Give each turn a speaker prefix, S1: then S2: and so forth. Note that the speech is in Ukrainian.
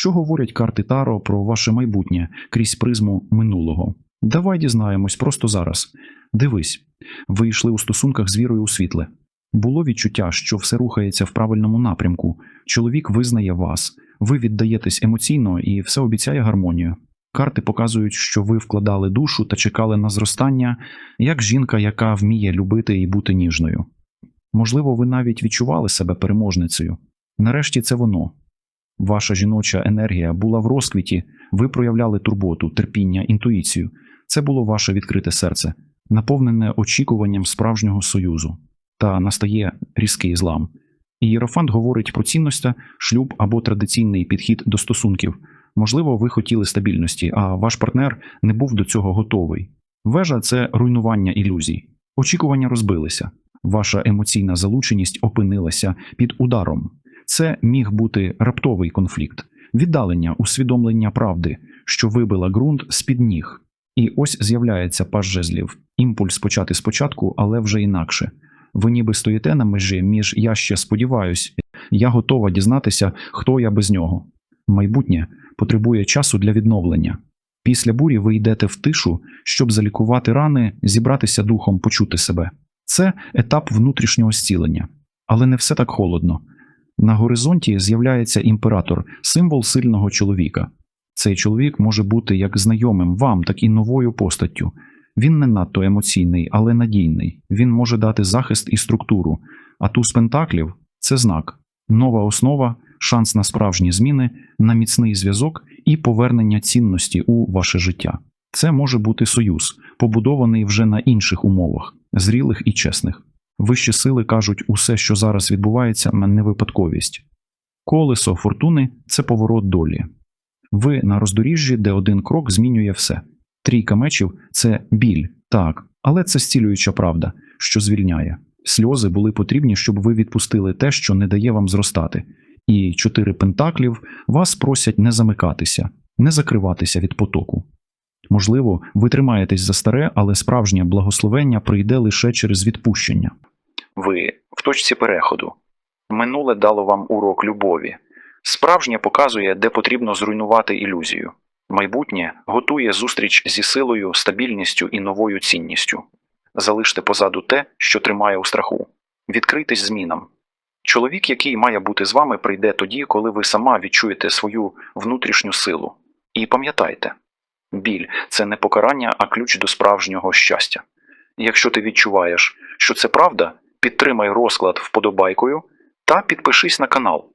S1: Що говорять карти Таро про ваше майбутнє крізь призму минулого? Давай дізнаємось просто зараз. Дивись, ви йшли у стосунках з вірою у світле. Було відчуття, що все рухається в правильному напрямку. Чоловік визнає вас, ви віддаєтесь емоційно і все обіцяє гармонію. Карти показують, що ви вкладали душу та чекали на зростання, як жінка, яка вміє любити і бути ніжною. Можливо, ви навіть відчували себе переможницею. Нарешті це воно. Ваша жіноча енергія була в розквіті, ви проявляли турботу, терпіння, інтуїцію. Це було ваше відкрите серце, наповнене очікуванням справжнього союзу. Та настає різкий злам. Ієрофант говорить про цінності, шлюб або традиційний підхід до стосунків. Можливо, ви хотіли стабільності, а ваш партнер не був до цього готовий. Вежа це руйнування ілюзій. Очікування розбилися. Ваша емоційна залученість опинилася під ударом. Це міг бути раптовий конфлікт, віддалення, усвідомлення правди, що вибила ґрунт з-під ніг. І ось з'являється паж жезлів. Імпульс почати спочатку, але вже інакше. Ви ніби стоїте на межі між я ще сподіваюсь, я готова дізнатися, хто я без нього. Майбутнє потребує часу для відновлення. Після бурі ви йдете в тишу, щоб залікувати рани, зібратися духом, почути себе. Це етап внутрішнього зцілення. Але не все так холодно. На горизонті з'являється імператор, символ сильного чоловіка. Цей чоловік може бути як знайомим вам, так і новою постаттю. Він не надто емоційний, але надійний. Він може дати захист і структуру. А туз пентаклів це знак, нова основа, шанс на справжні зміни, на міцний зв'язок і повернення цінності у ваше життя. Це може бути союз, побудований вже на інших умовах, зрілих і чесних. Вищі сили кажуть, усе, що зараз відбувається, не випадковість. Колесо фортуни це поворот долі. Ви на роздоріжжі, де один крок змінює все. Трійка мечів це біль, так, але це зцілююча правда, що звільняє. Сльози були потрібні, щоб ви відпустили те, що не дає вам зростати. І чотири пентаклів вас просять не замикатися, не закриватися від потоку. Можливо, ви тримаєтесь за старе, але справжнє благословення прийде лише через відпущення. Ви в точці переходу. Минуле дало вам урок любові. Справжнє показує, де потрібно зруйнувати ілюзію. Майбутнє готує зустріч зі силою, стабільністю і новою цінністю. Залиште позаду те, що тримає у страху. Відкрийтесь змінам. Чоловік, який має бути з вами, прийде тоді, коли ви сама відчуєте свою внутрішню силу. І пам'ятайте, біль це не покарання, а ключ до справжнього щастя. Якщо ти відчуваєш, що це правда, підтримай розклад вподобайкою та підпишись на канал.